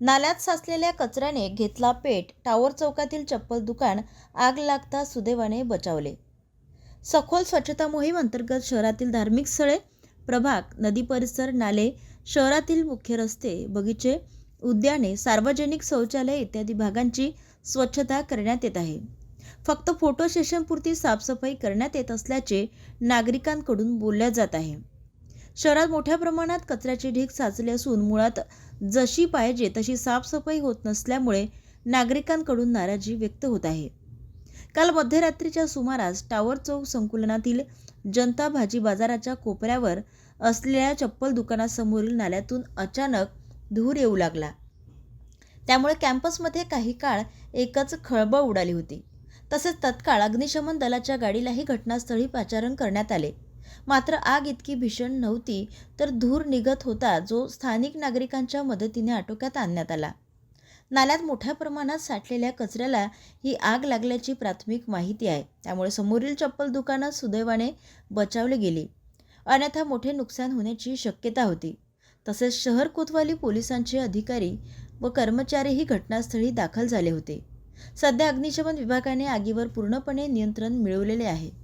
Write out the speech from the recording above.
नाल्यात साचलेल्या कचऱ्याने घेतला पेट टावर चौकातील चप्पल दुकान आग लागता सुदैवाने बचावले. सखोल स्वच्छता मोहीम अंतर्गत शहरातील धार्मिक स्थळे प्रभाग नदी परिसर नाले शहरातील मुख्य रस्ते बगीचे उद्याने सार्वजनिक शौचालय इत्यादी भागांची स्वच्छता करण्यात येत आहे. फक्त फोटो सेशनपुरती साफसफाई करण्यात येत असल्याचे नागरिकांकडून बोलल्या जात आहे. शहरात मोठ्या प्रमाणात कचऱ्याचे ढीग साचले असून मुळात जशी पाहिजे तशी साफसफाई होत नसल्यामुळे नागरिकांकडून नाराजी व्यक्त होत आहे. काल मध्यरात्रीच्या सुमारास टावर चौक संकुलनातील जनता भाजी बाजाराच्या कोपऱ्यावर असलेल्या चप्पल दुकानासमोरील नाल्यातून अचानक धूर येऊ लागला. त्यामुळे कॅम्पसमध्ये काही काळ एकच खळबळ उडाली होती. तसेच तत्काळ अग्निशमन दलाच्या गाडीलाही घटनास्थळी पाचारण करण्यात आले. मात्र आग इतकी भीषण नव्हती तर धूर निघत होता जो स्थानिक नागरिकांच्या मदतीने आटोक्यात आणण्यात आला. नाल्यात मोठ्या प्रमाणात साठलेल्या कचऱ्याला ही आग लागल्याची प्राथमिक माहिती आहे. त्यामुळे समोरील चप्पल दुकानं सुदैवाने बचावली गेली. अन्यथा मोठे नुकसान होण्याची शक्यता होती. तसेच शहर कोतवाली पोलिसांचे अधिकारी व कर्मचारीही घटनास्थळी दाखल झाले होते. सध्या अग्निशमन विभागाने आगीवर पूर्णपणे नियंत्रण मिळवलेले आहे.